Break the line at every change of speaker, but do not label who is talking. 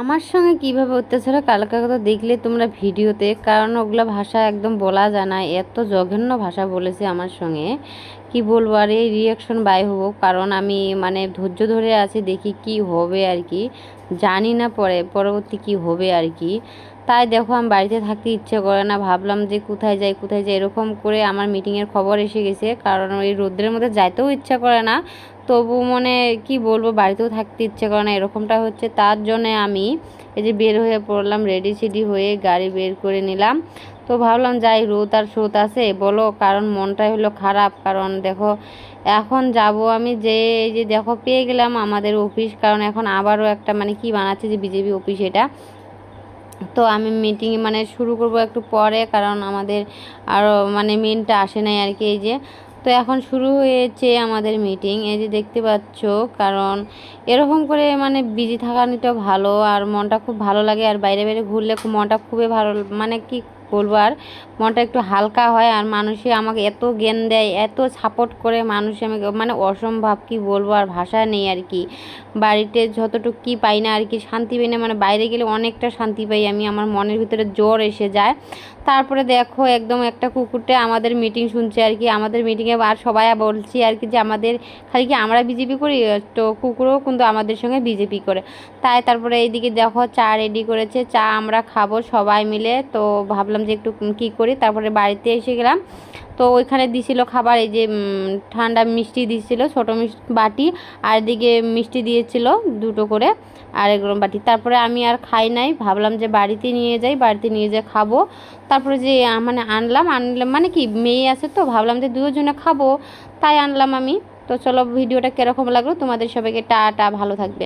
আমার সঙ্গে কীভাবে অত্যাচার কালকে কথা দেখলে তোমরা ভিডিওতে, কারণ ওগুলো ভাষা একদম বলা যায় না, এত জঘন্য ভাষা বলেছে আমার সঙ্গে। কি বলব, আর এই রিয়াকশন বাই হব, কারণ আমি মানে ধৈর্য ধরে আছি, দেখি কি হবে আর কি। জানি না পরে, পরবর্তী কি হবে আর কি। তাই দেখো, আমি বাড়িতে থাকতে ইচ্ছে করে না, ভাবলাম যে কোথায় যাই কোথায় যাই, এরকম করে আমার মিটিংয়ের খবর এসে গেছে, কারণ ওই রোদ্রের মধ্যে যাইতেও ইচ্ছা করে না। তবু মনে কি বলব, বাড়িতেও থাকতে ইচ্ছে করে না, এরকমটা হচ্ছে। তার জন্যে আমি এই যে বের হয়ে পড়লাম রেডি সেডি হয়ে গাড়ি বের করে নিলাম। তো ভাবলাম যাই রোদ আর স্রোত আছে, বলো, কারণ মনটাই হলো খারাপ। কারণ দেখো, এখন যাব আমি যে যে দেখো, পেয়ে গেলাম আমাদের অফিস কারণ এখন আবারও একটা মানে কি বানাচ্ছে যে বিজেপি অফিস এটা। তো আমি মিটিং মানে শুরু করব একটু পরে, কারণ আমাদের আরও মানে মেনটা আসে নাই আর কি, এই যে। তো এখন শুরু হয়েছে আমাদের মিটিং এই যে দেখতে পাচ্ছ, কারণ এরকম করে মানে বিজি থাকানিটা ভালো আর মনটা খুব ভালো লাগে, আর বাইরে বাইরে ঘুরলে মনটা খুবই ভালো মানে কি বলব আর মনটা একটু হালকা হয় আর মানুষে আমাকে এত জ্ঞান দেয়, এত সাপোর্ট করে মানুষ আমাকে মানে অসম্ভব কি বলব আর ভাষা নেই আর কি। বাড়িতে যতটুকু কি পাই না আর কি, শান্তি পাই না মানে বাইরে গেলে অনেকটা শান্তি পাই আমি, আমার মনের ভিতরে জ্বর এসে যায়। তারপরে দেখো একদম একটা কুকুরটা আমাদের মিটিং শুনছে আর কি, আমাদের মিটিংয়ে আর সবাই বলছি আর কি যে আমাদের, খালি কি আমরা বিজেপি করি? তো কুকুরও কিন্তু আমাদের সঙ্গে বিজেপি করে। তাই তারপরে এইদিকে দেখো চা রেডি করেছে, চা আমরা খাব সবাই মিলে, তো ভাবলাম যে একটু কি করি? তারপরে বাড়িতে এসে গেলাম। তো ওইখানে দিছিল খাবার, এই যে ঠান্ডা মিষ্টি দিছিল, ছোটো মিষ্টি, বাটি, আর এদিকে মিষ্টি দিয়েছিল দুটো করে, আর এগুলো বাটি। তারপরে আমি আর খাই নাই, ভাবলাম যে বাড়িতে নিয়ে যাই, বাড়িতে নিয়ে যেয়ে খাব। তারপরে যে মানে আনলাম আনলাম মানে কি, মেয়ে আছে তো, ভাবলাম যে দুজনে খাব, তাই আনলাম আমি। তো চলো, ভিডিওটা কীরকম লাগল তোমাদের সবাইকে টা টা ভালো থাকবে।